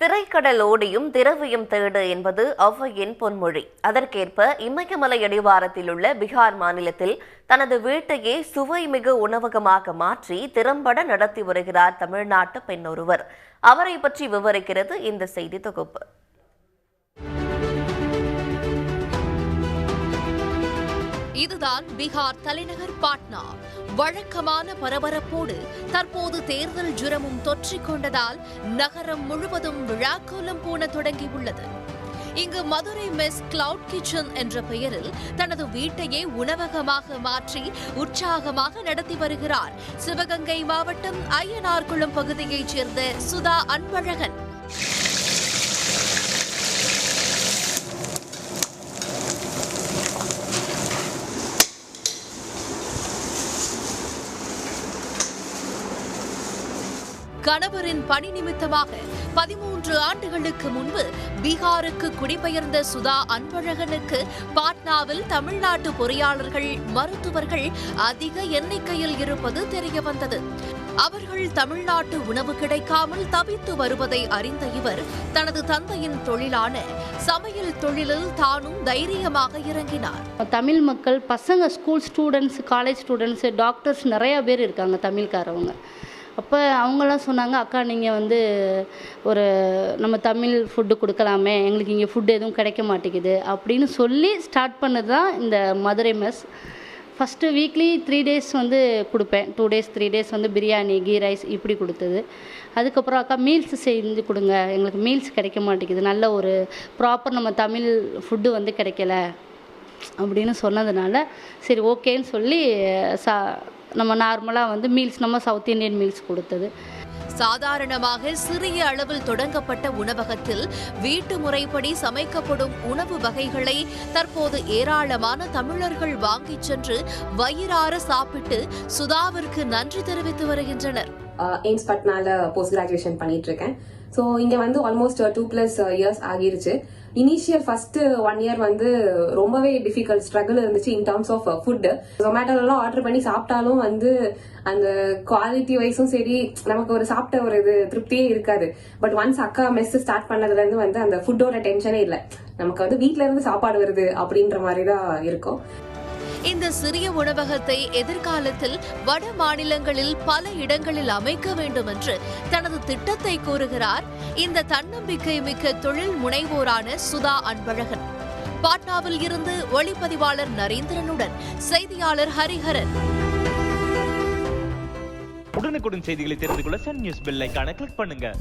திரைக்கடலோடியும் திரவியம் தேடு என்பது ஒளவையின் பொன்மொழி. அதற்கேற்ப இமயமலை அடிவாரத்தில் உள்ள பீகார் மாநிலத்தில் தனது வீட்டையே சுவைமிகு உணவகமாக மாற்றி திறம்பட நடத்தி வருகிறார் தமிழ்நாட்டு பெண்ணொருவர். அவரை பற்றி விவரிக்கிறது இந்த செய்தி தொகுப்பு. இதுதான் பீகார் தலைநகர் பாட்னா. வழக்கமான பரபரப்போடு தற்போது தேர்தல் ஜுரமும் தொற்றிக் கொண்டதால் நகரம் முழுவதும் விழாக்கோலம் பூண தொடங்கியுள்ளது. இங்கு மதுரை மெஸ் கிளவுட் கிச்சன் என்ற பெயரில் தனது வீட்டையே உணவகமாக மாற்றி உற்சாகமாக நடத்தி வருகிறார். சிவகங்கை மாவட்டம் ஐயனார்குளம் பகுதியைச் சேர்ந்த சுதா அன்பழகன். கணவரின் பணி நிமித்தமாக பதிமூன்று ஆண்டுகளுக்கு முன்பு பீகாருக்கு குடிபெயர்ந்த சுதா அன்பழகனுக்கு பாட்னாவில் தமிழ்நாட்டு பொறியாளர்கள் மருத்துவர்கள் அதிக எண்ணிக்கையில் இருப்பது தெரியவந்தது. அவர்கள் தமிழ்நாட்டு உணவு கிடைக்காமல் தவித்து வருவதை அறிந்த இவர் தனது தந்தையின் தொழிலான சமையல் தொழிலில் தானும் தைரியமாக இறங்கினார். தமிழ் மக்கள் பசங்க school students college students doctors நிறையா பேர் இருக்காங்க தமிழ்காரவங்க. அப்போ அவங்களாம் சொன்னாங்க அக்கா நீங்கள் வந்து ஒரு நம்ம தமிழ் ஃபுட்டு கொடுக்கலாமே எங்களுக்கு இங்கே ஃபுட் எதுவும் கிடைக்க மாட்டேங்குது. அப்படின்னு சொல்லி ஸ்டார்ட் பண்ணது தான் இந்த Madurai mess first weekly three days வந்து கொடுப்பேன். டூ டேஸ் த்ரீ டேஸ் வந்து பிரியாணி கீ ரைஸ் இப்படி கொடுத்தது. அதுக்கப்புறம் அக்கா மீல்ஸ் செஞ்சு கொடுங்க. எங்களுக்கு மீல்ஸ் கிடைக்க மாட்டேங்குது. நல்ல ஒரு ப்ராப்பர் நம்ம தமிழ் ஃபுட்டு வந்து கிடைக்கல. அப்படின்னு சொன்னதுனால சரி ஓகேன்னு சொல்லி சா நம்ம நார்மலாக வந்து மீல்ஸ் நம்ம சவுத் இந்தியன் மீல்ஸ் கொடுத்தது. சாதாரணமாக சிறிய அளவில் தொடங்கப்பட்ட உணவகத்தில் வீட்டு முறைப்படி சமைக்கப்படும் உணவு வகைகளை தற்போது ஏராளமான தமிழர்கள் வாங்கிச் சென்று வயிறார சாப்பிட்டு சுதாவிற்கு நன்றி தெரிவித்து வருகின்றனர். Uh, எய்ம்ஸ் பட்னால போஸ்ட் கிராஜுவேஷன் பண்ணிட்டு இருக்கேன் ஸோ இங்க வந்து ஆல்மோஸ்ட் டூ பிளஸ் இயர்ஸ் ஆகிருச்சு. இனிஷியல் ஃபர்ஸ்ட் ஒன் இயர் வந்து ரொம்பவே டிஃபிகல்ட் ஸ்ட்ரகிள் இருந்துச்சு இன் டர்ம்ஸ் ஆஃப் ஃபுட்டு ஜொமேட்டோலாம் ஆர்டர் பண்ணி சாப்பிட்டாலும் வந்து அந்த குவாலிட்டி வைஸும் சரி நமக்கு ஒரு சாப்பிட்ட ஒரு இது திருப்தியே இருக்காது. பட் ஒன்ஸ் அக்கா மெஸ் ஸ்டார்ட் பண்ணதுல இருந்து வந்து அந்த ஃபுட்டோட டென்ஷனே இல்லை. நமக்கு வந்து வீட்டில இருந்து சாப்பாடு வருது அப்படின்ற மாதிரி தான் இருக்கும். இந்த சிறிய உணவகத்தை எதிர்காலத்தில் வட மாநிலங்களில் பல இடங்களில் அமைக்க வேண்டும் என்று தனது திட்டத்தை கூறுகிறார். இந்த தன்னம்பிக்கை மிக்க தொழில் முனைவோரான சுதா அன்பழகன். பாட்னாவில் இருந்து ஒளிப்பதிவாளர் நரேந்திரனுடன் செய்தியாளர் ஹரிஹரன். உடனுக்குடன் செய்திகளை தெரிந்து கொள்ள சன் நியூஸ் பெல் ஐகானை கிளிக் பண்ணுங்க.